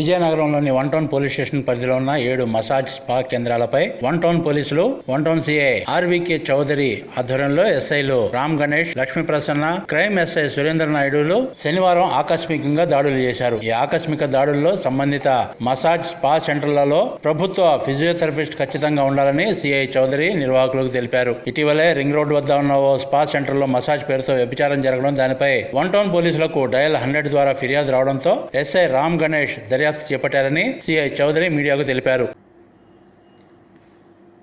విజయనగరంలోని one town police station పరిధిలో ఉన్న ఏడు మసాజ్ స్పా కేంద్రాలపై వన్ టౌన్ పోలీసులు one town CI RVK Chowdary ఆధ్వర్యంలో ఎస్ఐలు రామ్ గణేష్ లక్ష్మీ ప్రసన్న క్రైమ్ ఎస్ఐ సురేంద్ర నాయుడులు శనివారం ఆకస్మికంగా దాడులు చేశారు. ఈ ఆకస్మిక దాడుల్లో సంబంధిత మసాజ్ స్పా సెంటర్లలో ప్రభుత్వ ఫిజియోథెరపిస్ట్ ఖచ్చితంగా ఉండాలని సిఐ చౌదరి నిర్వాహకులకు తెలిపారు. ఇటీవలే రింగ్ రోడ్ వద్ద ఉన్న ఓ స్పా సెంటర్లో మసాజ్ పేరుతో వ్యభిచారం జరగడం దానిపై వన్ టౌన్ పోలీసులకు డయల్ హండ్రెడ్ ద్వారా ఫిర్యాదు రావడంతో ఎస్ఐ రామ్ గణేష్ దర్యాప్తు చేపట్టారని సిఐ చౌదరి మీడియాకు తెలిపారు.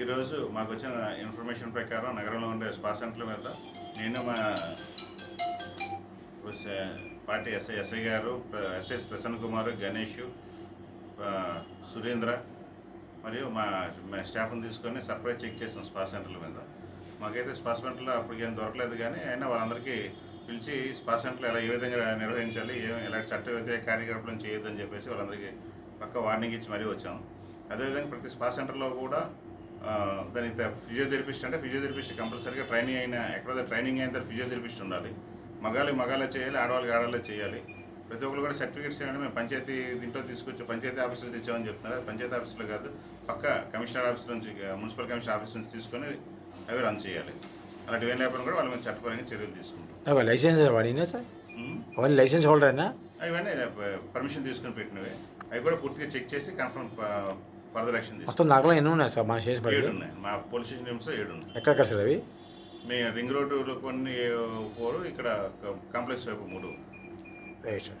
ఈరోజు మాకు వచ్చిన ఇన్ఫర్మేషన్ ప్రకారం నగరంలో ఉండే స్పా సెంటర్ల మీద నేను మా పార్టీ ఎస్ఐ ఎస్ఐ గారు ప్ర- ఎస్ఎస్ ప్రసన్న కుమార్ గణేష్ సురేంద్ర మరియు మా స్టాఫ్ని తీసుకొని సర్ప్రైజ్ చెక్ చేసాం స్పా సెంటర్ల మీద. మాకైతే స్పా సెంటర్లో అప్పటికేం దొరకలేదు కానీ అయినా వాళ్ళందరికీ పిలిచి స్పా సెంటర్లు ఎలా ఏ విధంగా నిర్వహించాలి ఏ ఎలాంటి చట్ట వ్యతిరేక కార్యకలాపాలను చేయొద్దని చెప్పేసి వాళ్ళందరికీ పక్క వార్నింగ్ ఇచ్చి మరీ వచ్చాం. అదేవిధంగా ప్రతి స్పా సెంటర్లో కూడా దానికి ఫిజియోథెరపిస్ట్ అంటే ఫిజియోథెరపిస్ట్ కంపల్సరీగా ట్రైనింగ్ అయిన ఎక్కడైతే ట్రైనింగ్ అయిన తర్వాత ఫిజియోథెరపిస్ట్ ఉండాలి. మగాలి మగాలే చేయాలి ఆడవాళ్ళకి ఆడవాళ్ళే చేయాలి. ప్రతి ఒక్కరు కూడా సర్టిఫికేట్స్ ఏమైనా మేము పంచాయతీ దీంట్లో తీసుకొచ్చి పంచాయతీ ఆఫీసులో తెచ్చామని చెప్తున్నారు. పంచాయతీ ఆఫీసులో కాదు పక్క కమిషనర్ ఆఫీస్ నుంచి మున్సిపల్ కమిషనర్ ఆఫీస్ నుంచి తీసుకొని అవి రన్ చేయాలి. అలాంటివి ఏం లేకపోయినా కూడా వాళ్ళ మీద చట్టపరంగా చర్యలు తీసుకుంటాం. ఒక లైసెన్స్ వాడినా సార్. Only licence హోల్డరేనా? అవన్నీ పర్మిషన్ తీసుకొని పెట్టినవి. అవి కూడా పూర్తిగా చెక్ చేసి కన్ఫర్మ్ ఫర్దర్ యాక్షన్ తీసుకుంటాం. మొత్తం నగరం ఎన్ని ఉన్నాయి సార్? మన స్టేషన్ ఏడు పరిధిలో ఉన్నాయి మా పోలీస్ స్టేషన్ నిమిషం ఏడు ఉన్నాయి ఎక్కడెక్కడ సార్ అవి? మీ రింగ్ రోడ్డులో కొన్ని ఫోర్ ఇక్కడ కాంప్లెక్స్ వైపు మూడు. Right sir.